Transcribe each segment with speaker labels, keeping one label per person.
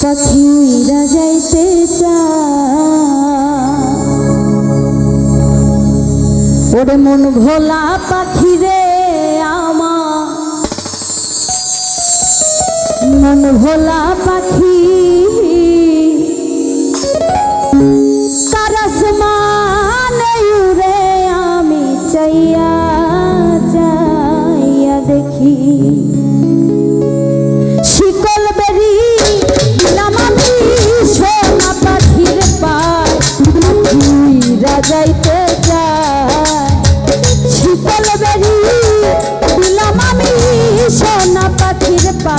Speaker 1: পাখিরা যাইতে ওরে মন ভোলা পাখিরে আমার। মন ভোলা যাইতে চায়। শীতল বেরি দিলাম আমি সোনা পাখির পা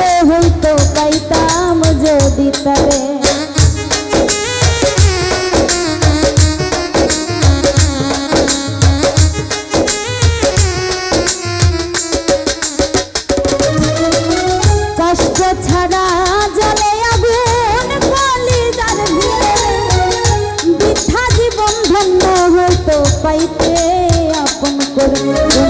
Speaker 1: সে হইতো পাইতাম যদি তারে। কষ্ট ছাড়া জলে আগুন কলি যার ভিতরে বৃথা পাইতে আপন করবে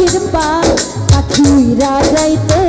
Speaker 1: পাখির পা পাখিরা যাইতে